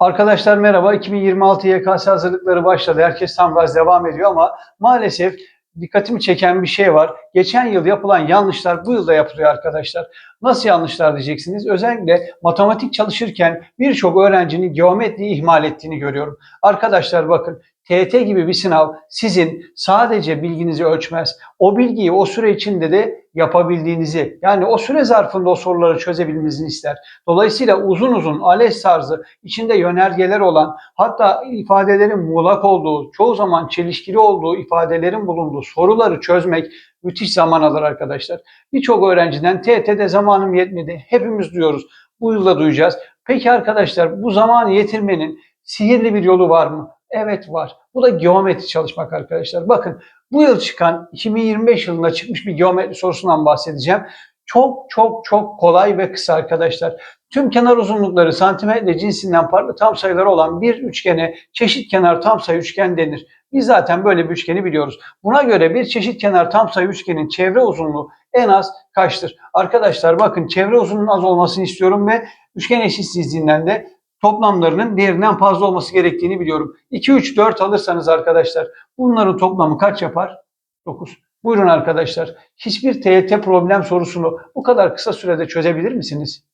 Arkadaşlar merhaba. 2026 YKS hazırlıkları başladı. Herkes tam gaz devam ediyor ama maalesef dikkatimi çeken bir şey var. Geçen yıl yapılan yanlışlar bu yılda yapılıyor arkadaşlar. Nasıl yanlışlar diyeceksiniz? Özellikle matematik çalışırken birçok öğrencinin geometriyi ihmal ettiğini görüyorum. Arkadaşlar bakın TET gibi bir sınav sizin sadece bilginizi ölçmez. O bilgiyi o süre içinde de yapabildiğinizi yani o süre zarfında o soruları çözebilmenizi ister. Dolayısıyla uzun uzun ALES tarzı içinde yönergeler olan hatta ifadelerin muğlak olduğu çoğu zaman çelişkili olduğu ifadelerin bulunduğu soruları çözmek müthiş zaman alır arkadaşlar. Birçok öğrenciden TET'de zamanım yetmedi. Hepimiz duyuyoruz. Bu yılda duyacağız. Peki arkadaşlar bu zamanı yetirmenin sihirli bir yolu var mı? Evet var. Bu da geometri çalışmak arkadaşlar. Bakın bu yıl çıkan 2025 yılında çıkmış bir geometri sorusundan bahsedeceğim. Çok çok çok kolay ve kısa arkadaşlar. Tüm kenar uzunlukları santimetre cinsinden farklı tam sayıları olan bir üçgene çeşit kenar tam sayı üçgen denir. Biz zaten böyle bir üçgeni biliyoruz. Buna göre bir çeşit kenar tam sayı üçgenin çevre uzunluğu en az kaçtır? Arkadaşlar bakın çevre uzunluğunun az olmasını istiyorum ve üçgen eşitsizliğinden de toplamlarının değerinden fazla olması gerektiğini biliyorum. 2, 3, 4 alırsanız arkadaşlar bunların toplamı kaç yapar? 9. Buyurun arkadaşlar. Hiçbir TYT problem sorusunu bu kadar kısa sürede çözebilir misiniz?